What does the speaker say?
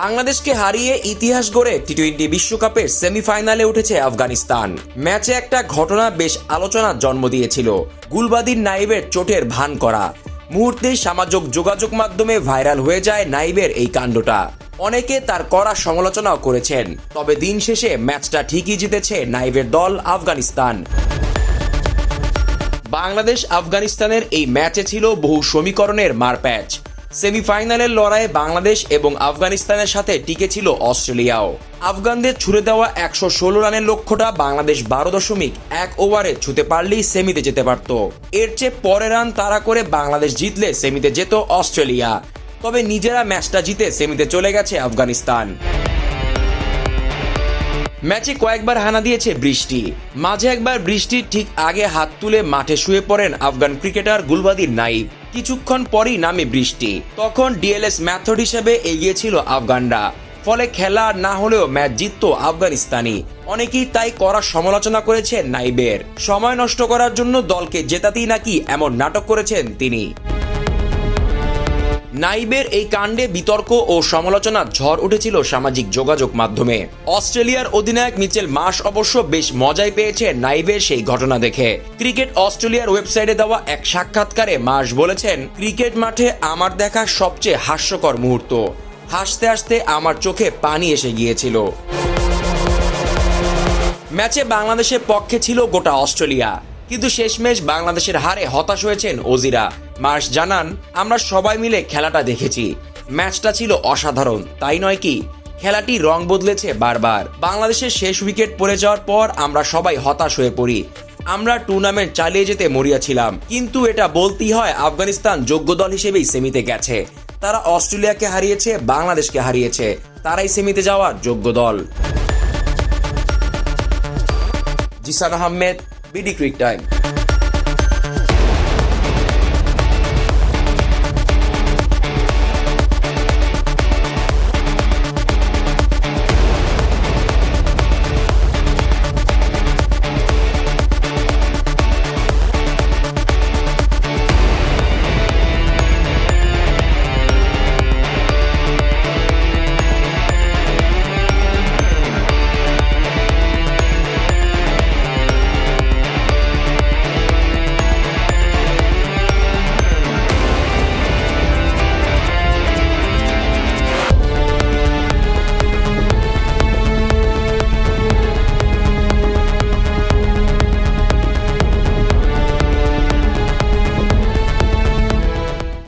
বাংলাদেশকে হারিয়ে ইতিহাস গড়ে টি টোয়েন্টি বিশ্বকাপের সেমিফাইনালে উঠেছে আফগানিস্তান। ম্যাচে একটা ঘটনা বেশ আলোচনার জন্ম দিয়েছিল। গুলবাদির নাইবের চোটের ভান করা। মুহূর্তেই সামাজিক যোগাযোগ মাধ্যমে ভাইরাল হয়ে যায় নাইবের এই কাণ্ডটা। অনেকে তার কড়া সমালোচনাও করেছেন। তবে দিন শেষে ম্যাচটা ঠিকই জিতেছে নাইবের দল আফগানিস্তান। বাংলাদেশ আফগানিস্তানের এই ম্যাচে ছিল বহু সমীকরণের মারপ্যাচ। সেমিফাইনালের লড়াইয়ে বাংলাদেশ এবং আফগানিস্তানের সাথে টিকে ছিল অস্ট্রেলিয়াও। আফগানদের ছুড়ে দেওয়া একশো ষোলো রানের লক্ষ্যটা বাংলাদেশ বারো দশমিক এক ওভারে ছুতে পারলেই সেমিতে যেতে পারত। এর চেয়ে পরে রান তাড়া করে বাংলাদেশ জিতলে সেমিতে যেত অস্ট্রেলিয়া। তবে নিজেরা ম্যাচটা জিতে সেমিতে চলে গেছে আফগানিস্তান। ম্যাচে কয়েকবার হানা দিয়েছে বৃষ্টি। মাঝে একবার বৃষ্টির ঠিক আগে হাত তুলে মাঠে শুয়ে পড়েন আফগান ক্রিকেটার গুলবাদির নাইব। কিছুক্ষণ পরই নামে বৃষ্টি। তখন ডিএলএস ম্যাথড হিসেবে এগিয়ে ছিল আফগানরা। ফলে খেলা না হলেও ম্যাচ জিতত আফগানিস্তানি। অনেকেই তাই করার সমালোচনা করেছেন নাইবের। সময় নষ্ট করার জন্য দলকে জেতাতেই নাকি এমন নাটক করেছেন তিনি। নাইবের এই কাণ্ডে বিতর্ক ও সমালোচনার ঝড় উঠেছিল সামাজিক যোগাযোগ মাধ্যমে। অস্ট্রেলিয়ার অধিনায়ক মিচেল মাস অবশ্য বেশ মজাই পেয়েছে নাইবের সেই ঘটনা দেখে। ক্রিকেট অস্ট্রেলিয়ার ওয়েবসাইটে দেওয়া এক সাক্ষাৎকারে মাস বলেছেন, ক্রিকেট মাঠে আমার দেখা সবচেয়ে হাস্যকর মুহূর্ত। হাসতে হাসতে আমার চোখে পানি এসে গিয়েছিল। ম্যাচে বাংলাদেশের পক্ষে ছিল গোটা অস্ট্রেলিয়া। কিন্তু শেষমেশ বাংলাদেশের হারে হতাশ হয়েছেন ওজিরা। মার্শ জানান, আমরা সবাই মিলে খেলাটা দেখেছি। ম্যাচটা ছিল অসাধারণ, তাই নয় কি? খেলাটি রং বদলেছে বারবার। বাংলাদেশের শেষ উইকেট পড়ে যাওয়ার পর আমরা সবাই হতাশ হয়ে পড়ি। আমরা টুর্নামেন্ট চালিয়ে যেতে মরিয়াছিলাম কিন্তু এটা বলতেই হয় আফগানিস্তান যোগ্য দল হিসেবেই সেমিতে গেছে। তারা অস্ট্রেলিয়াকে হারিয়েছে, বাংলাদেশকে হারিয়েছে। তারাই সেমিতে যাওয়ার যোগ্য দল। Jisan Ahmed BD Creek Time.